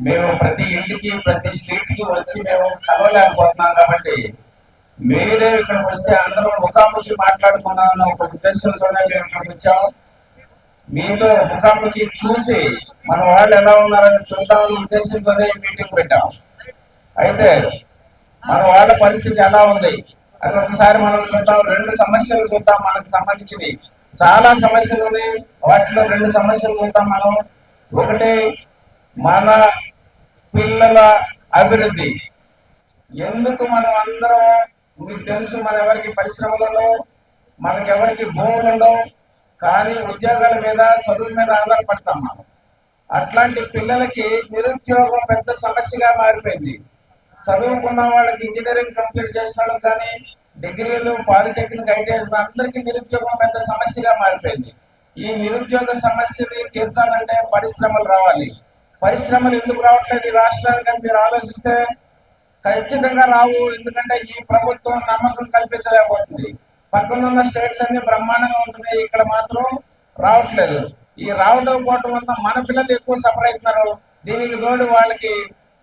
మేము ప్రతి ఇంటికి ప్రతి స్ట్రీట్కి వచ్చి మేము కలవలేకపోతున్నాం కాబట్టి మీరే ఇక్కడికి వస్తే అందరం ముఖాముఖి మాట్లాడుకుందాం అన్న ఒక ఉద్దేశంతోనే మేము ఇక్కడికి వచ్చాము మీతో ముఖాముఖి చూసి మన వాళ్ళు ఎలా ఉన్నారని చూద్దామని ఉద్దేశంతోనే మీటింగ్ పెట్టాం. అయితే మన వాళ్ళ పరిస్థితి ఎలా ఉంది? అది ఒకసారి మనం చూద్దాం రెండు సమస్యలు చూద్దాం మనకు సంబంధించినవి. చాలా సమస్యలు ఉన్నాయి. వాటిలో రెండు సమస్యలు చూద్దాం మనం. ఒకటి మన పిల్లల అభివృద్ధి. ఎందుకు మనం అందరం మీకు తెలుసు మన ఎవరికి పరిశ్రమలు ఉండవు మనకెవరికి భూములు ఉండవు కానీ ఉద్యోగాల మీద చదువు మీద ఆధారపడతాం మనం. అట్లాంటి పిల్లలకి నిరుద్యోగం పెద్ద సమస్యగా మారిపోయింది. చదువుకున్న వాళ్ళకి ఇంజనీరింగ్ కంప్లీట్ చేసిన వాళ్ళకి కానీ డిగ్రీలు పాలిటెక్నిక్ ఐటీఐలు అందరికీ నిరుద్యోగం పెద్ద సమస్యగా మారిపోయింది. ఈ నిరుద్యోగ సమస్యని తీర్చాలంటే పరిశ్రమలు రావాలి. పరిశ్రమలు ఎందుకు రావట్లేదు ఈ రాష్ట్రానికి అని మీరు ఆలోచిస్తే ఖచ్చితంగా రావు ఎందుకంటే ఈ ప్రభుత్వం నమ్మకం కల్పించలేకపోతుంది. పక్కన ఉన్న స్టేట్స్ అన్ని బ్రహ్మాండంగా ఉంటుంది ఇక్కడ మాత్రం రావట్లేదు. ఈ రావడం పోవటం వల్ల మన పిల్లలు ఎక్కువ సఫర్ అవుతున్నారు. దీనికి తోడు వాళ్ళకి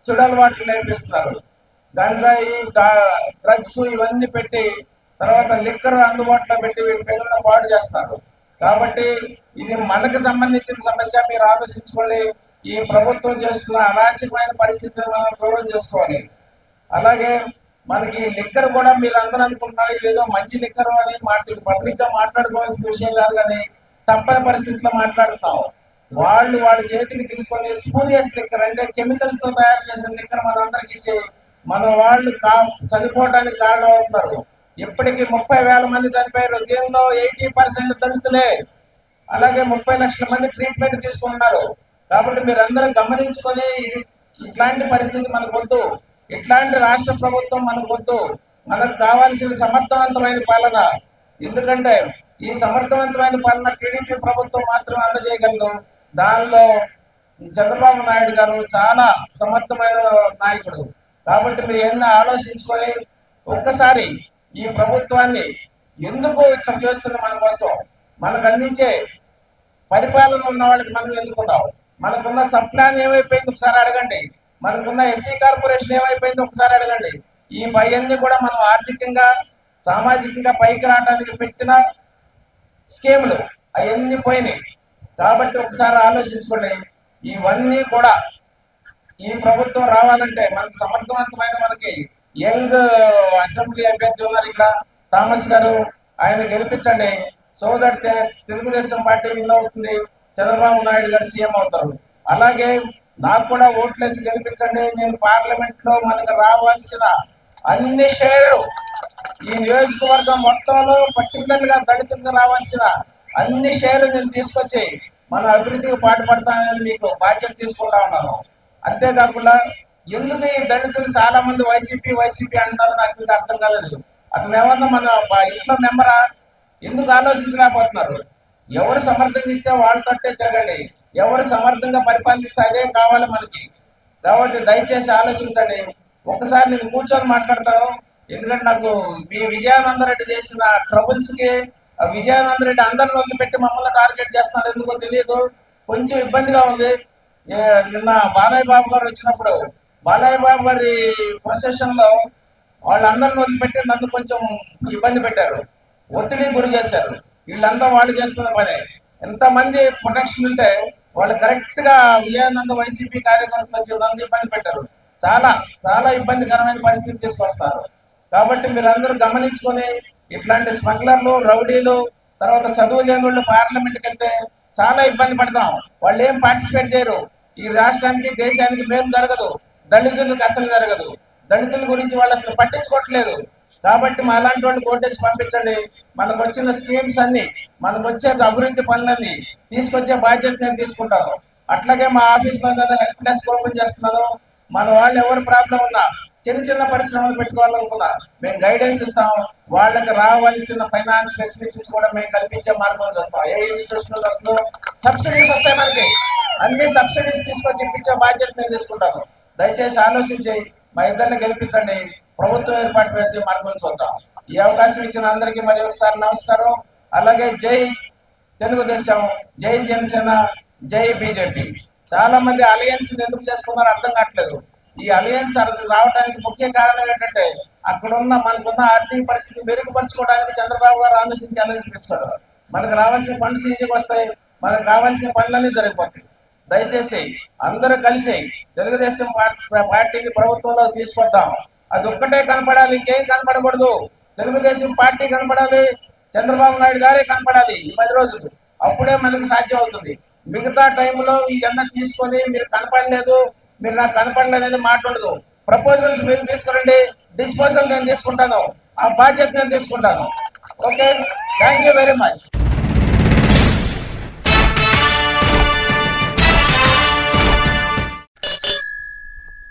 చుడలవాట్లు నేర్పిస్తున్నారు. గంజాయి డ్రగ్స్ ఇవన్నీ పెట్టి తర్వాత లిక్కర్ అందుబాటులో పెట్టి వీళ్ళ పిల్లలను పాడు చేస్తారు. కాబట్టి ఇది మనకు సంబంధించిన సమస్య మీరు ఆలోచించుకోండి. ఈ ప్రభుత్వం చేస్తున్న అరాచకమైన పరిస్థితులను మనం దూరం చేసుకోవాలి. అలాగే మనకి లిక్కర్ కూడా మీరు అందరూ అనుకుంటున్నారు ఏదో మంచి లిక్కర్ అని మాట్లాడు పబ్లిక్గా మాట్లాడుకోవాల్సిన విషయం కాదు కానీ తప్పని పరిస్థితుల్లో మాట్లాడుతాం వాళ్ళు వాళ్ళ చేతికి తీసుకొని స్పూరియస్ లిక్కర్ అంటే కెమికల్స్తో తయారు చేసిన లిక్కర్ మనందరికి ఇచ్చి మన వాళ్ళు కా చనిపోవడానికి కారణం అవుతున్నారు. ఇప్పటికి ముప్పై వేల మంది చనిపోయారు. దీనిలో ఎయిటీ పర్సెంట్ దళితులే. అలాగే ముప్పై లక్షల మంది ట్రీట్మెంట్ తీసుకున్నారు కాబట్టి మీరందరూ గమనించుకొని ఇది ఇట్లాంటి పరిస్థితి మనకు వద్దు. ఇట్లాంటి రాష్ట్ర ప్రభుత్వం మనకు వద్దు. మనకు కావాల్సిన సమర్థవంతమైన పాలన. ఎందుకంటే ఈ సమర్థవంతమైన పాలన టీడీపీ ప్రభుత్వం మాత్రం అందజేయగలదు. దానిలో చంద్రబాబు నాయుడు గారు చాలా సమర్థమైన నాయకుడు. కాబట్టి మీరు ఎన్నో ఆలోచించుకొని ఒక్కసారి ఈ ప్రభుత్వాన్ని ఎందుకు ఇట్లా చేస్తుంది మన కోసం? మనకు అందించే పరిపాలన ఉన్న వాళ్ళకి మనం ఎందుకున్నాం మనకున్న సబ్ ప్లాన్ ఏమైపోయింది ఒకసారి అడగండి. మనకున్న ఎస్సీ కార్పొరేషన్ ఏమైపోయింది ఒకసారి అడగండి. ఈ పైయన్ని కూడా మనం ఆర్థికంగా సామాజికంగా పైకి రావడానికి పెట్టిన స్కీములు అవన్నీ పోయినాయి. కాబట్టి ఒకసారి ఆలోచించుకోండి. ఇవన్నీ కూడా ఈ ప్రభుత్వం రావాలంటే మనకు సమర్థవంతమైన మనకి యంగ్ అసెంబ్లీ అభ్యర్థి ఉన్నారు ఇక్కడ. థామస్ గారు ఆయన గెలిపించండి. So that Telugu Desam party win అవుతుంది. చంద్రబాబు నాయుడు గారు సీఎం అవుతారు. అలాగే నాకు కూడా ఓట్లేసి గెలిపించండి. నేను పార్లమెంట్లో మనకు రావాల్సిన అన్ని షేర్లు ఈ నియోజకవర్గం మొత్తంలో పర్టికులర్గా దళితులకు రావాల్సిన అన్ని షేర్లు నేను తీసుకొచ్చి మన అభివృద్ధికి పాటుపడతానని మీకు బాధ్యత తీసుకుంటా ఉన్నాను. అంతేకాకుండా ఎందుకు ఈ దళితులు చాలా మంది వైసీపీ వైసీపీ అంటారు నాకు ఇంకా అర్థం కాలేదు. అతను ఏమన్నా మన మా ఇంట్లో మెంబరా? ఎందుకు ఆలోచించలేకపోతున్నారు? ఎవరు సమర్థంగా ఇస్తే వాళ్ళ తట్టే తిరగండి. ఎవరు సమర్థంగా పరిపాలిస్తే అదే కావాలి మనకి. కాబట్టి దయచేసి ఆలోచించండి. ఒక్కసారి నేను కూర్చొని మాట్లాడతాను. ఎందుకంటే నాకు మీ విజయానంద రెడ్డి చేసిన ట్రబుల్స్కి విజయానందరెడ్డి ఆ విజయానంద అందరిని వదిలిపెట్టి మమ్మల్ని టార్గెట్ చేస్తున్నారు. ఎందుకో తెలియదు కొంచెం ఇబ్బందిగా ఉంది. నిన్న బాలయ్య బాబు గారు వచ్చినప్పుడు బాలయ్య బాబు గారి ప్రొసెషన్లో వాళ్ళందరిని వదిలిపెట్టి నన్ను కొంచెం ఇబ్బంది పెట్టారు. ఒత్తిడి గురి చేశారు. వీళ్ళంతా వాళ్ళు చేస్తున్న పనే. ఎంతమంది ప్రొటెక్షన్ ఉంటే వాళ్ళు కరెక్ట్గా విజయానంద వైసీపీ కార్యకర్తలు వచ్చి ఇబ్బంది పెట్టారు. చాలా చాలా ఇబ్బందికరమైన పరిస్థితి తీసుకొస్తారు. కాబట్టి మీరందరూ గమనించుకొని ఇట్లాంటి స్మగ్లర్లు రౌడీలు తర్వాత చదువు లేని వాళ్ళు పార్లమెంట్కి వెళ్తే చాలా ఇబ్బంది పడతాం. వాళ్ళు ఏం పార్టిసిపేట్ చేయరు. ఈ రాష్ట్రానికి దేశానికి మేలు జరగదు. దళితులకు అసలు జరగదు. దళితుల గురించి వాళ్ళు అసలు పట్టించుకోవట్లేదు. కాబట్టి మా అలాంటి వాళ్ళు కోటేసి పంపించండి. మనకు వచ్చిన స్కీమ్స్ అన్ని మనకు వచ్చే అభివృద్ధి పనులన్నీ తీసుకొచ్చే బాధ్యత నేను తీసుకుంటాను. అట్లాగే మా ఆఫీస్లో నేను హెల్ప్ డెస్క్ ఓపెన్ చేస్తున్నాను మన వాళ్ళు ఎవరు ప్రాబ్లం ఉన్నా చిన్న చిన్న పరిశ్రమలు పెట్టుకోవాలనుకున్నా మేము గైడెన్స్ ఇస్తాం వాళ్ళకి రావాల్సిన ఫైనాన్స్ ఫెసిలిటీస్ కూడా మేము కల్పించే మార్గం చూస్తాం. ఏ ఇన్స్టిట్యూషన్ వస్తుందో సబ్సిడీస్ వస్తాయి మనకి. అన్ని సబ్సిడీస్ తీసుకొచ్చి ఇప్పించే బాధ్యత నేను తీసుకుంటాను. దయచేసి ఆలోచించి మా ఇద్దరిని గెలిపించండి. ప్రభుత్వం ఏర్పాటు పెడితే మార్గం చూద్దాం. ఈ అవకాశం ఇచ్చిన అందరికీ మరి ఒకసారి నమస్కారం. అలాగే జై తెలుగుదేశం జై జనసేన జై బీజేపీ. చాలా మంది అలయన్స్ ఎందుకు చేసుకున్నారో అర్థం కావట్లేదు. ఈ అలయన్స్ రావడానికి ముఖ్య కారణం ఏంటంటే అక్కడ ఉన్న మనకున్న ఆర్థిక పరిస్థితి మెరుగుపరచుకోవడానికి చంద్రబాబు గారు ఆలోచించి అలయన్స్ పెంచుకోవడం మనకు రావాల్సిన ఫండ్స్ ఈజీగా వస్తాయి మనకు కావాల్సిన పనులన్నీ జరిగిపోతాయి. దయచేసి అందరూ కలిసి తెలుగుదేశం పార్టీని ప్రభుత్వంలో తీసుకొద్దాం. అది ఒక్కటే కనపడాలి ఇంకేం కనపడకూడదు. తెలుగుదేశం పార్టీ కనపడాలి చంద్రబాబు నాయుడు గారే కనపడాలి ఈ పది రోజులు. అప్పుడే మనకు సాధ్యం అవుతుంది. మిగతా టైంలో ఇదంతా తీసుకొని మీరు కనపడలేదు మీరు నాకు కనపడలేదు అనేది మాట్లాడదు ప్రపోజల్స్ మీరు తీసుకురండి డిస్పోజల్ నేను తీసుకుంటాను ఆ బాధ్యత నేను తీసుకుంటాను. Okay thank you very much.